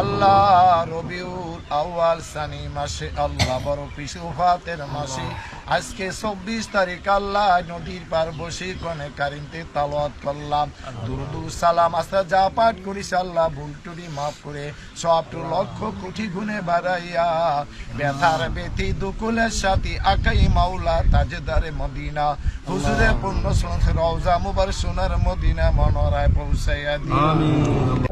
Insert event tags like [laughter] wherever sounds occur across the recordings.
আল্লাহ রবিউল আউয়াল সানি মাসে আল্লাহ বড় পিসুফাতের মাসে। আজকে চব্বিশ তারিখ আল্লাহ নদীর পার বসে কনে কারিনতে তালাওয়াত করলাম। দুরুদু সালাম। আস্তা যা পাঠ করিস আল্লাহ ভুল টুরি মাফ করে। সবটু লক্ষ কোটি গুণে বাড়াইয়া ব্যথার ব্যথি, দুকুলের সাথী, আকাই মাওলা তাজেদারে মদিনা। হুজুরে পূর্ণ রওজা মুবার সোনার মদিনা মনোরায় পৌঁছাইয়া দিন।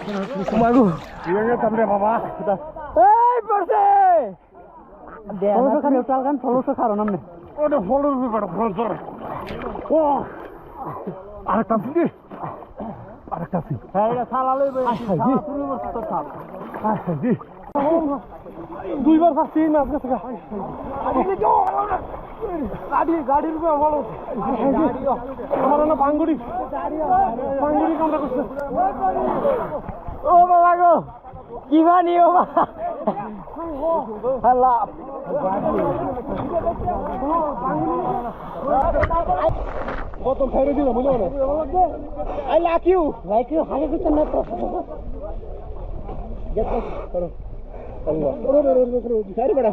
Angan. Ya, angan. Kumagu. এই পড়ছে ষোলোশো খালি চাল গান ষোলোশো খারো নামনে। ওটা ষোলোশো বেড়া ফলসর ও আরেকটা ফিরে আরেকটা ফিরে হ্যাঁ এটা সালা লইবে তুমি বলছো তো খাপ দুইবার ফাঁসছি না আজকে থেকে। গাড়ি গাড়ির উপরে ভালো আমার না ভাঙ্গুড়ি ভাঙ্গুড়ি কামড়া করছে ও বাবা গো কি বানি ও বাবা ফেরে দিলাম বুঝলো না I like you like you হাগে কিছু না তো গেট করো সারি বড়া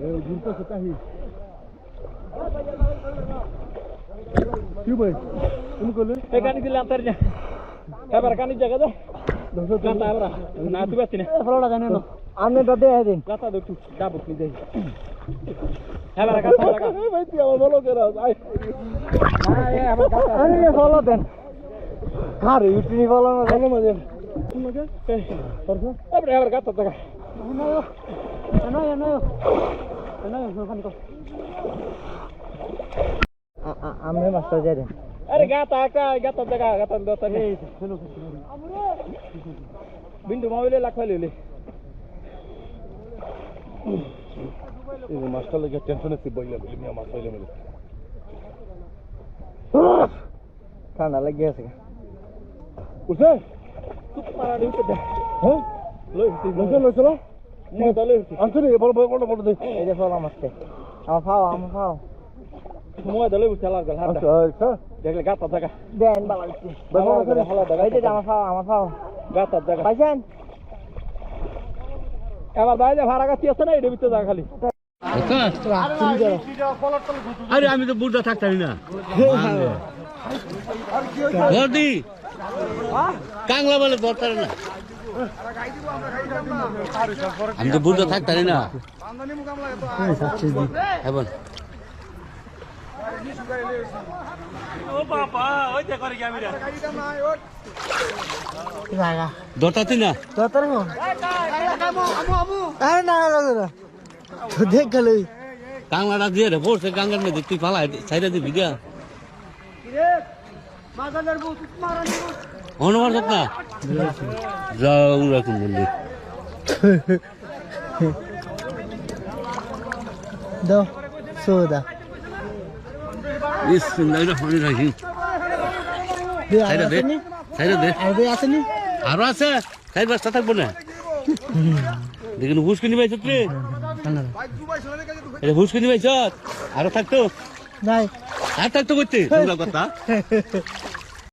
নেন ঘুরতে সেটা হি কি ভাই তুমি করলে এই কানি দিলাম তার না এবার কানি জায়গা দে গাতা এবার না তুই বাতি না ফলোটা জানো না আমনে তো দে দিন গাতা দে তুই ডাবো তুই দে এবার গাতা লাগা ভাই তুই আমার বলো করে আই এবার গাতা আরে ফলো দেন কারে ইউটিনি ফলো না ফলো মাঝে তোমাকে এই পরছো এবার এবার গাতা দেখা No, no, no. No, no, no. আমি মাস্টার যাই আরে গাতা একটা গাতা জায়গা গাতা দাতা নেই বিন্দু মোবাইলে লাখ লইলে মাস্টার লাগে টেনশন আছে বইলা বলি মিয়া মাছ হইলে মিলে ঠান্ডা লাগে আছে উঠে তুই পারা দিতে দে হ্যাঁ লই লই চলো আচ্ছা আচ্ছা। এবার বাইরে ভাড়া গাছি আছে না এটা ভিতরে জায়গা খালি। আরে আমি তো বুড়া থাকতাম না। কাংলা বলে বর্তার না। আমি তো না? এখন দরতাতি না? রে পড়ছে কাঙ্গার মধ্যে তুই ফালা সাইডে দিবি গা অনুমান হোক না যাও রাখুন বললি দাও সোদা সুন্দর পানি রাখি। সাইডে দে সাইডে দে। আরে আসেনি? আরও আছে? সাইড বাসটা থাকব না। দেখুন হুসকিনি পাইছ রে এটা হুসকিনি পাইছ আরও থাকতো? নাই। আর থাকতো করতে [laughs] কথা। [laughs]